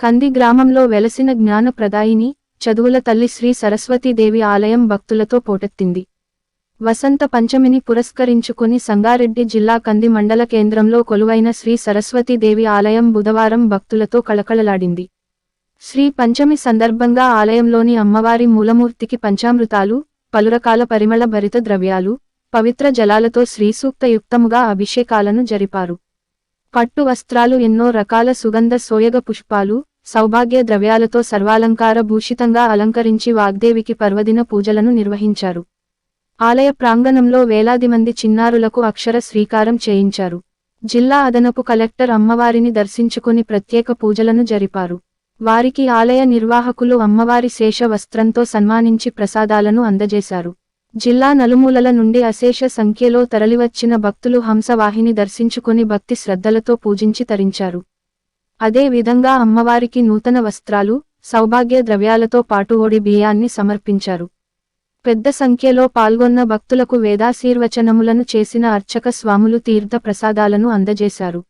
కంది గ్రామంలో వెలసిన జ్ఞాన ప్రదాయిని చదువుల తల్లి శ్రీ సరస్వతీదేవి ఆలయం భక్తులతో పోటెత్తింది. వసంత పంచమిని పురస్కరించుకుని సంగారెడ్డి జిల్లా కంది మండల కేంద్రంలో కొలువైన శ్రీ సరస్వతీదేవి ఆలయం బుధవారం భక్తులతో కళకళలాడింది. శ్రీ పంచమి సందర్భంగా ఆలయంలోని అమ్మవారి మూలమూర్తికి పంచామృతాలు పలురకాల పరిమళ భరిత ద్రవ్యాలు పవిత్ర జలాలతో శ్రీసూక్తయుక్తముగా అభిషేకాలను జరిపారు. పట్టు వస్త్రాలు ఎన్నో రకాల సుగంధ సోయగ పుష్పాలు సౌభాగ్య ద్రవ్యాలతో సర్వాలంకార భూషితంగా అలంకరించి వాగ్దేవికి పర్వదిన పూజలను నిర్వహించారు. ఆలయ ప్రాంగణంలో వేలాది మంది చిన్నారులకు అక్షర శ్రీకారం చేయించారు. జిల్లా అదనపు కలెక్టర్ అమ్మవారిని దర్శించుకుని ప్రత్యేక పూజలను జరిపారు. వారికి ఆలయ నిర్వాహకులు అమ్మవారి శేష వస్త్రంతో సన్మానించి ప్రసాదాలను అందజేశారు. జిల్లా నలుమూలల నుండి అశేష సంఖ్యలో తరలివచ్చిన భక్తులు హంసవాహిని దర్శించుకుని భక్తి శ్రద్ధలతో పూజించి తరించారు. అదే విధంగా అమ్మవారికి నూతన వస్త్రాలు సౌభాగ్య ద్రవ్యాలతో పాటు ఒడి బియ్యాన్ని సమర్పించారు. పెద్ద సంఖ్యలో పాల్గొన్న భక్తులకు వేదాశీర్వచనములను చేసిన అర్చక స్వాములు తీర్థ ప్రసాదాలను అందజేశారు.